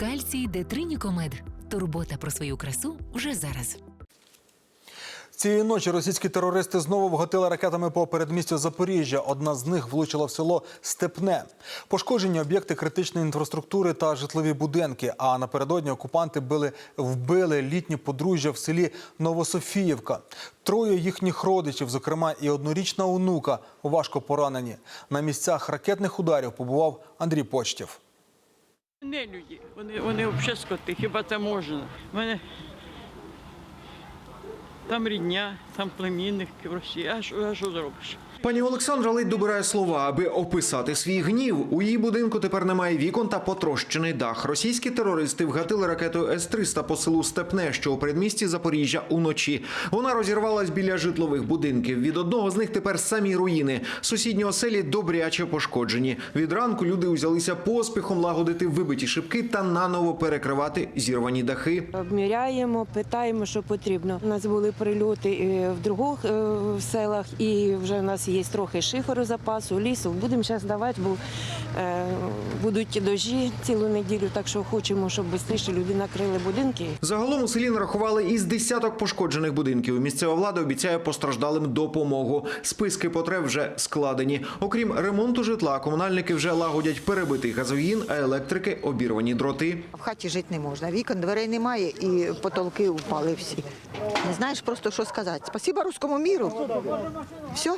Кальцій Детринікомед. Турбота про свою красу вже зараз. Цієї ночі російські терористи знову вгатили ракетами по передмістю Запоріжжя. Одна з них влучила в село Степне. Пошкоджені об'єкти критичної інфраструктури та житлові будинки. А напередодні окупанти били, вбили літнє подружжя в селі Новософіївка. Троє їхніх родичів, зокрема і однорічна онука, важко поранені. На місцях ракетних ударів побував Андрій Почтів. Не люди, вони, вони взагалі скоти, хіба це можна? У мене там рідня, там племінник в Росії. А що, а що зробиш? Пані Олександра ледь добирає слова, аби описати свій гнів. У її будинку тепер немає вікон та потрощений дах. Російські терористи вгатили ракетою С-300 по селу Степне, що у передмісті Запоріжжя уночі. Вона розірвалась біля житлових будинків. Від одного з них тепер самі руїни. Сусідні оселі добряче пошкоджені. Від ранку люди узялися поспіхом лагодити вибиті шибки та наново перекривати зірвані дахи. Обміряємо, питаємо, що потрібно. У нас були прильоти в других е, селах, і вже в нас є трохи шиферу запасу, лісу. Будемо зараз давати, бо е, будуть дощі цілу неділю, так що хочемо, щоб швидше люди накрили будинки. Загалом у селі нарахували із десяток пошкоджених будинків. Місцева влада обіцяє постраждалим допомогу. Списки потреб вже складені. Окрім ремонту житла, комунальники вже лагодять перебитий газогін, а електрики обірвані дроти. В хаті жити не можна. Вікон, дверей немає і потолки впали всі. Не знаєш просто, що сказати. Спасіба руському міру. Все.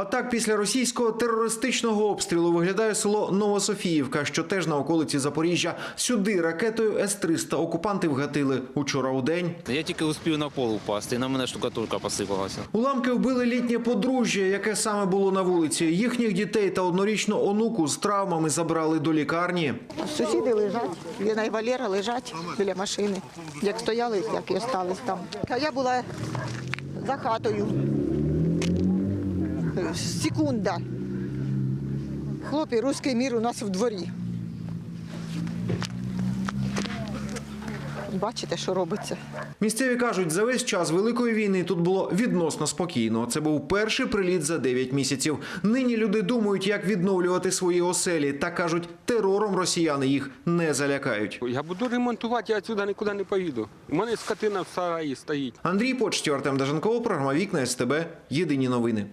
А так, після російського терористичного обстрілу виглядає село Новософіївка, що теж на околиці Запоріжжя. Сюди ракетою С-300 окупанти вгатили учора у день. Я тільки успів на пол упасти, і на мене штукатурка посипалася. Уламки вбили літнє подружжя, яке саме було на вулиці. Їхніх дітей та однорічну онуку з травмами забрали до лікарні. Сусіди лежать, Ліна і Валера лежать біля машини. Як стояли, як і остались там. А я була за хатою. Секунда. Хлопці, руський мір у нас в дворі. Бачите, що робиться? Місцеві кажуть, за весь час великої війни тут було відносно спокійно. Це був перший приліт за 9 місяців. Нині люди думають, як відновлювати свої оселі, та кажуть, терором росіяни їх не залякають. Я буду ремонтувати, я сюди нікуди не поїду. У мене скотина в сараї стоїть. Андрій Почтів, Артем Даженков, програма Вікна СТБ. Єдині новини.